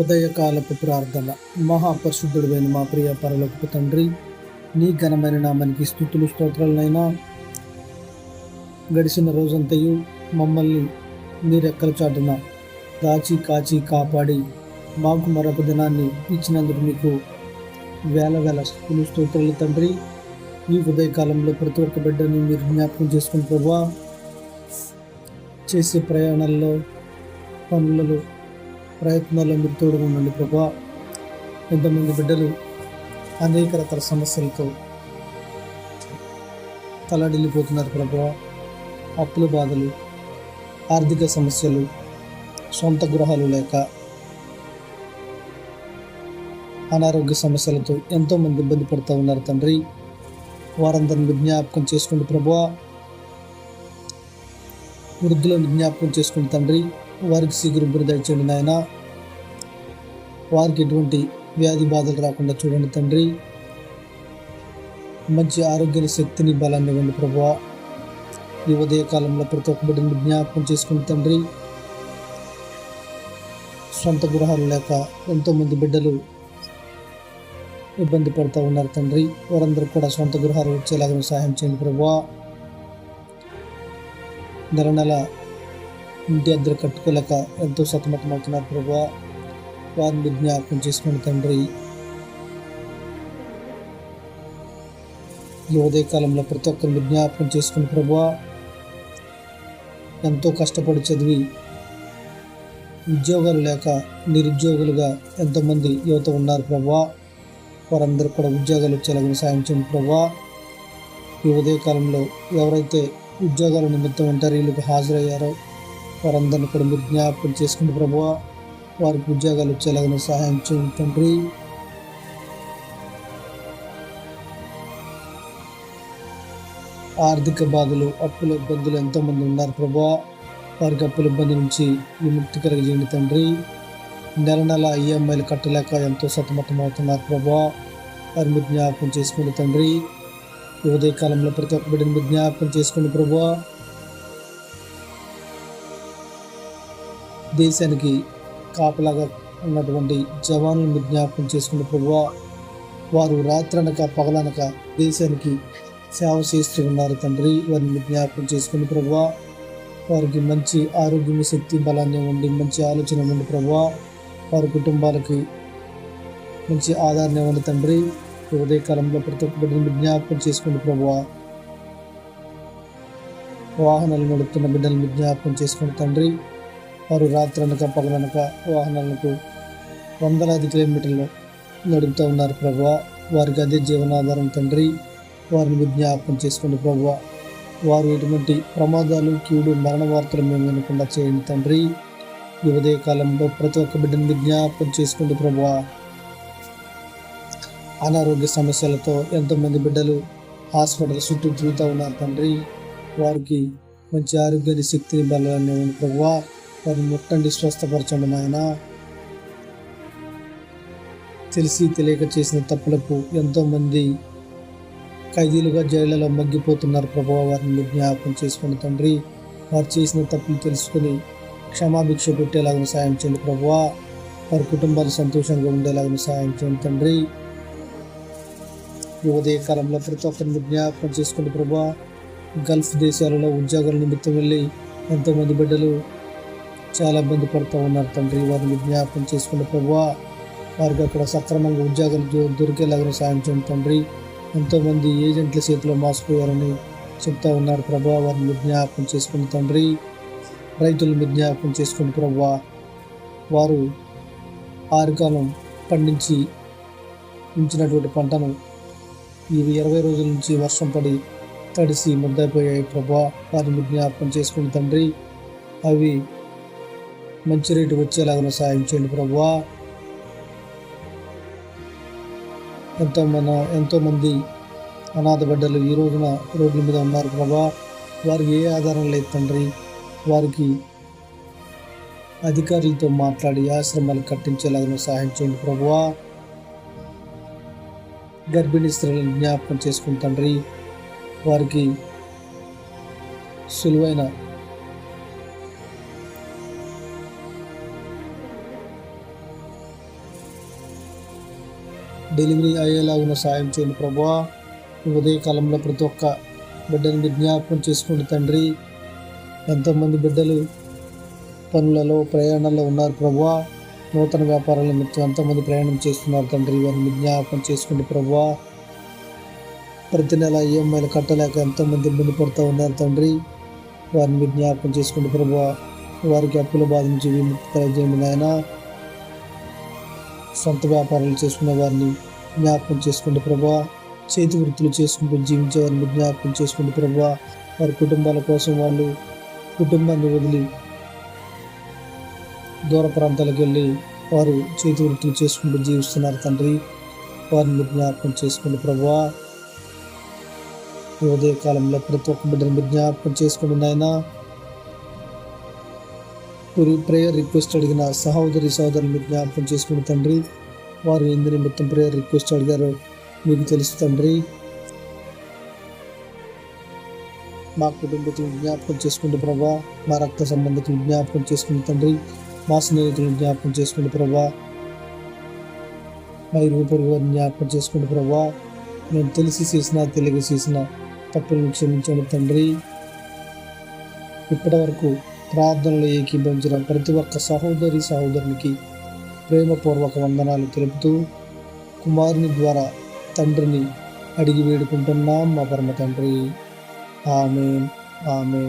ఉదయకాలపు ప్రార్థన. మహాపరిశుద్ధుడైన మా ప్రియ పరలోకపు తండ్రి నీ ఘనమైన నామానికి స్థుతులు స్తోత్రాలనైనా గడిచిన రోజంతయు మమ్మల్ని నీ రెక్కల చాటున దాచి కాచి కాపాడి మాకు మరొక దినాన్ని ఇచ్చినందుకు మీకు వేల వేల స్థుతులు స్తోత్రాలు తండ్రి. ఈ ఉదయకాలంలో ప్రతి ఒక్క బిడ్డని మీరు జ్ఞాపకం చేసుకుని ప్రభా చేసే ప్రయాణాల్లో పనులలో ప్రయత్నాల్లో మీరు తోడుగా ఉండండి ప్రభా. ఎంతమంది బిడ్డలు అనేక రకాల సమస్యలతో తలడిల్లిపోతున్నారు ప్రభా. అప్పుల బాధలు ఆర్థిక సమస్యలు సొంత గృహాలు లేక అనారోగ్య సమస్యలతో ఎంతోమంది ఇబ్బంది పడుతూ ఉన్నారు తండ్రి. వారందరిని జ్ఞాపకం చేసుకోండి ప్రభా. వృద్ధులను జ్ఞాపకం చేసుకోండి తండ్రి. వారికి శీఘ్రం దయచేయండి నాయన. వారికి ఎటువంటి వ్యాధి బాధలు రాకుండా చూడండి తండ్రి. మంచి ఆరోగ్య శక్తిని బలాన్ని ఇవ్వండి ప్రభా ఈ ఉదయ కాలంలో ప్రతి ఒక్క బిడ్డని జ్ఞాపకం చేసుకుని తండ్రి. సొంత గృహాలు లేక ఎంతోమంది బిడ్డలు ఇబ్బంది పడుతూ ఉన్నారు తండ్రి. వారందరూ కూడా సొంత గృహాలు వచ్చేలాగా సహాయం చేయండి ప్రభా నెల నెల ఇంటి అద్దరు కట్టుకోలేక ఎంతో సతమతమవుతున్నారు ప్రభా వారిని జ్ఞాపకం చేసుకుని తండ్రి ఈ ఉదయకాలంలో ప్రతి ఒక్కరిని జ్ఞాపకం చేసుకుని ప్రభు ఎంతో కష్టపడి చదివి ఉద్యోగాలు లేక నిరుద్యోగులుగా ఎంతోమంది యువత ఉన్నారు ప్రభా వారందరూ కూడా ఉద్యోగాలు వచ్చేలాగా సాయం చేయండి ప్రభా ఈ ఉదయకాలంలో ఎవరైతే ఉద్యోగాల నిమిత్తం ఇంటర్వ్యూలకు హాజరయ్యారో వారందరిని కూడా మీరు జ్ఞాపకం చేసుకుంటే ప్రభువా. వారికి ఉద్యోగాలు వచ్చేలాగా సహాయం చేయండి తండ్రి. ఆర్థిక బాధలు అప్పుల ఇబ్బందులు ఎంతోమంది ఉన్నారు ప్రభా. వారికి అప్పుల ఇబ్బంది నుంచి విముక్తి కలిగజేయండి తండ్రి. నెల నెల ఈఎంఐలు కట్టలేక ఎంతో సతమతం అవుతున్నారు ప్రభా. వారి మీరు జ్ఞాపకం చేసుకోండి తండ్రి. ఉదయ కాలంలో ప్రతి ఒక్క బిడ్డని మీరు జ్ఞాపకం చేసుకోండి ప్రభా. దేశానికి కాపలాగా ఉన్నటువంటి జవానులను జ్ఞాపకం చేసుకున్న ప్రభువా వారు రాత్రనక పగలనక దేశానికి సేవ చేస్తూ ఉన్నారు తండ్రి. వారిని జ్ఞాపకం చేసుకుని ప్రభువా వారికి మంచి ఆరోగ్యం శక్తి బలాన్ని ఉండి మంచి ఆలోచన ఉండి ప్రభువా వారి కుటుంబాలకి మంచి ఆధారణ ఇవ్వండి తండ్రి. ఈ ఉదయకాలంలో ప్రతి ఒక్క జ్ఞాపకం చేసుకోండి ప్రభువా వాహనాలు నడుపుతున్న బిడ్డలను జ్ఞాపకం చేసుకోండి తండ్రి. వారు రాత్రనక పగలనక వాహనాలకు వందలాది కిలోమీటర్లు నడుపుతూ ఉన్నారు ప్రభు వారికి అదే జీవనాధారం తండ్రి. వారిని మీరు జ్ఞాపకం చేసుకోండి ప్రభు వారు ఎటువంటి ప్రమాదాలు కీడు మరణ వార్తలు మేము వినకుండా చేయండి తండ్రి. ఈ ఉదయ కాలంలో ప్రతి ఒక్క బిడ్డని మీరు జ్ఞాపకం చేసుకోండి ప్రభు అనారోగ్య సమస్యలతో ఎంతోమంది బిడ్డలు హాస్పిటల్ చుట్టూ తిరుగుతూ ఉన్నారు తండ్రి. వారికి మంచి ఆరోగ్యాన్ని శక్తిని బలాన్ని ప్రభువా. వారిని ముట్టండి స్వస్థపరచండి నాయన. తెలిసి తెలియక చేసిన తప్పులకు ఎంతోమంది ఖైదీలుగా జైళ్ళలో మగ్గిపోతున్నారు ప్రభావ వారిని జ్ఞాపకం చేసుకుని తండ్రి. వారు చేసిన తప్పులు తెలుసుకుని క్షమాభిక్ష పెట్టేలాగా సాయం చేయండి ప్రభువా వారి కుటుంబాలు సంతోషంగా ఉండేలాగా సాయం చేయండి తండ్రి. ఈ ఉదయకాలంలో ప్రతి ఒక్కరిని జ్ఞాపకం చేసుకోండి ప్రభా గల్ఫ్ దేశాలలో ఉద్యోగాల నిమిత్తం వెళ్ళి ఎంతోమంది బిడ్డలు చాలా ఇబ్బంది పడుతూ ఉన్నారు తండ్రి. వారిని జ్ఞాపకం చేసుకున్న ప్రభువా వారికి అక్కడ సక్రమంగా ఉద్యోగాలు దొ- దొరికేలాగా సాయం చేయండి తండ్రి. ఎంతోమంది ఏజెంట్ల చేతిలో మోసపోయారని చెప్తా ఉన్నారు ప్రభా వారిని జ్ఞాపకం చేసుకుని తండ్రి. రైతులను జ్ఞాపకం చేసుకుని ప్రభా వారు ఆరుకాలం పండించి ఉంచినటువంటి పంటను ఇవి ఇరవై రోజుల నుంచి వర్షం పడి తడిసి ముద్దైపోయాయి ప్రభా వారిని జ్ఞాపకం చేసుకుని తండ్రి. అవి మంచి రేటు వచ్చేలాగా సాయం చేయండి ప్రభువా. ఎంతో మన ఎంతోమంది అనాథ బిడ్డలు ఈ రోజున రోడ్ల మీద ఉన్నారు ప్రభా. వారికి ఏ ఆధారం లేదు తండ్రి. వారికి అధికారులతో మాట్లాడి ఆశ్రమాలు కట్టించేలాగా సహాయం చేయండి ప్రభువా. గర్భిణీ స్త్రీలను జ్ఞాపకం చేసుకుని తండ్రి వారికి సులువైన డెలివరీ అయ్యేలాగున సాయం చేయండి ప్రభా. ఈ ఉదయకాలంలో ప్రతి ఒక్క బిడ్డని మీరు జ్ఞాపకం చేసుకోండి తండ్రి. ఎంతోమంది బిడ్డలు పనులలో ప్రయాణాల్లో ఉన్నారు ప్రభా. నూతన వ్యాపారాల నిమిత్తం ఎంతోమంది ప్రయాణం చేస్తున్నారు తండ్రి. వారిని జ్ఞాపకం చేసుకోండి ప్రభా. ప్రతి నెల ఈఎంఐలు కట్టలేక ఎంతోమంది ఇబ్బంది పడుతూ ఉన్నారు తండ్రి. వారిని మీరు జ్ఞాపకం చేసుకోండి ప్రభా. వారికి అప్పుల బాధ నుంచి విముక్తి కలిగజేయండి నాయన. సొంత వ్యాపారాలు చేసుకునే వారిని జ్ఞాపకం చేసుకోండి ప్రభా. చేతి వృత్తులు చేసుకుంటూ జీవించే వారిని జ్ఞాపకం చేసుకోండి ప్రభా. వారి కుటుంబాల కోసం వాళ్ళు కుటుంబాన్ని వదిలి దూర ప్రాంతాలకు వెళ్ళి వారు చేతి వృత్తులు చేసుకుంటూ జీవిస్తున్నారు తండ్రి. వారిని జ్ఞాపకం చేసుకోండి ప్రభా. ఉదయ కాలంలో ప్రతి ఒక్క బిడ్డను జ్ఞాపకం చేసుకోండి నాయన. ప్రేయర్ రిక్వెస్ట్ అడిగిన సహోదరి సహోదరులు జ్ఞాపకం చేసుకుని తండ్రి వారు ఎందుని మొత్తం ప్రేయర్ రిక్వెస్ట్ అడిగారో మీకు తెలుసు తండ్రి. మా కుటుంబతులు జ్ఞాపకం చేసుకుంటే ప్రభా మా రక్త సంబంధితులు జ్ఞాపకం చేసుకుని తండ్రి మా స్నేహితులు జ్ఞాపకం చేసుకుంటే ప్రభా మా ఇరుగు పొరుగు వారిని జ్ఞాపకం చేసుకుంటే ప్రభా మేము తెలిసి చేసిన తెలియక చేసిన తప్పులను క్షమించండి తండ్రి. ఇప్పటి వరకు ప్రార్థనలు ఏకీభవించిన ప్రతి ఒక్క సహోదరి సహోదరునికి ప్రేమపూర్వక వందనాలు తెలుపుతూ కుమారుని ద్వారా తండ్రిని అడిగి వేడుకుంటున్నాం మా పరమ తండ్రి. ఆమె ఆమె